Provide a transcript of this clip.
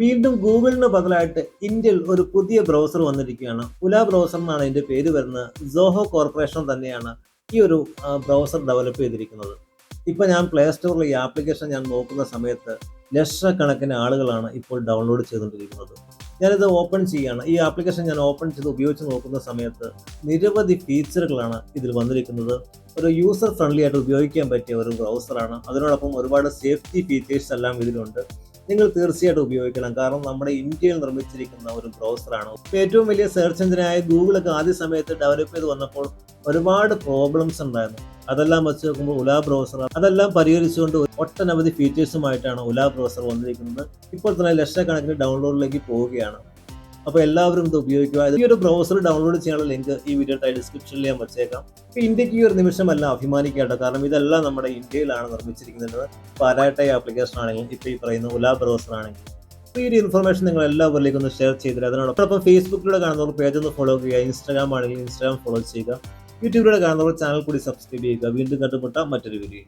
വീണ്ടും ഗൂഗിളിന് ബദലായിട്ട് ഇന്ത്യയിൽ ഒരു പുതിയ ബ്രൗസർ വന്നിരിക്കുകയാണ്. ഉല ബ്രൗസർ എന്നാണ് ഇതിന്റെ പേര് വരുന്നത്. സോഹോ കോർപ്പറേഷൻ തന്നെയാണ് ഈ ഒരു ബ്രൗസർ ഡെവലപ്പ് ചെയ്തിരിക്കുന്നത്. ഇപ്പൊ ഞാൻ പ്ലേ സ്റ്റോറിൽ ഈ ആപ്ലിക്കേഷൻ ഞാൻ നോക്കുന്ന സമയത്ത് ലക്ഷക്കണക്കിന് ആളുകളാണ് ഇപ്പോൾ ഡൗൺലോഡ് ചെയ്തുകൊണ്ടിരിക്കുന്നത്. ഞാനിത് ഓപ്പൺ ചെയ്യുകയാണ് ഈ ആപ്ലിക്കേഷൻ ഞാൻ ഓപ്പൺ ചെയ്ത് ഉപയോഗിച്ച് നോക്കുന്ന സമയത്ത് നിരവധി ഫീച്ചറുകളാണ് ഇതിൽ വന്നിരിക്കുന്നത്. ഒരു യൂസർ ഫ്രണ്ട്ലി ആയിട്ട് ഉപയോഗിക്കാൻ പറ്റിയ ഒരു ബ്രൗസറാണ് അതിനോടൊപ്പം ഒരുപാട് സേഫ്റ്റി ഫീച്ചേഴ്സ് എല്ലാം ഇതിലുണ്ട്. നിങ്ങൾ തീർച്ചയായിട്ടും ഉപയോഗിക്കണം. കാരണം നമ്മുടെ ഇന്ത്യയിൽ നിർമ്മിച്ചിരിക്കുന്ന ഒരു ബ്രൗസറാണ് ഏറ്റവും വലിയ സെർച്ച് എഞ്ചിനായ ഗൂഗിളൊക്കെ ആദ്യ സമയത്ത് ഡെവലപ്പ് ചെയ്ത് വന്നപ്പോൾ ഒരുപാട് പ്രോബ്ലംസ് ഉണ്ടായിരുന്നു. അതെല്ലാം വെച്ച് നോക്കുമ്പോൾ ഉല ബ്രൗസർ അതെല്ലാം പരിഹരിച്ചുകൊണ്ട് ഒട്ടനവധി ഫീച്ചേഴ്സുമായിട്ടാണ് ഉല ബ്രൗസർ വന്നിരിക്കുന്നത്. ഇപ്പോൾ തന്നെ ലക്ഷക്കണക്കിന് ഡൗൺലോഡിലേക്ക് പോവുകയാണ്. അപ്പോൾ എല്ലാവരും ഇത് ഉപയോഗിക്കുക. ഈ ഒരു ബ്രൗസർ ഡൗൺലോഡ് ചെയ്യാനുള്ള ലിങ്ക് ഈ വീഡിയോ ഡിസ്ക്രിപ്ഷനിൽ ഞാൻ വെച്ചേക്കാം. ഇപ്പൊ ഇന്ത്യയ്ക്ക് ഈ ഒരു നിമിഷമല്ല അഭിമാനിക്കേണ്ട കാരണം ഇതെല്ലാം നമ്മുടെ ഇന്ത്യയിലാണ് നിർമ്മിച്ചിരിക്കുന്നത്. പാരാട്ടൈ ആപ്ലിക്കേഷൻ ആണെങ്കിലും ഇപ്പൊ ഈ പറയുന്ന ഉല ബ്രൗസർ ആണെങ്കിലും. ഈ ഒരു ഇൻഫർമേഷൻ നിങ്ങൾ എല്ലാവരിലേക്കും ഒന്ന് ഷെയർ ചെയ്തിട്ട് അതിനോടൊപ്പം ഫേസ്ബുക്കിലൂടെ കാണുന്നവർ പേജ് ഒന്ന് ഫോളോ ചെയ്യുക. ഇൻസ്റ്റാഗ്രാം ആണെങ്കിൽ ഇൻസ്റ്റാഗ്രാം ഫോളോ ചെയ്യുക. യൂട്യൂബിലൂടെ കാണുന്നവർ ചാനൽ കൂടി സബ്സ്ക്രൈബ് ചെയ്യുക. വീണ്ടും കണ്ടുമുട്ടാം മറ്റൊരു വീഡിയോ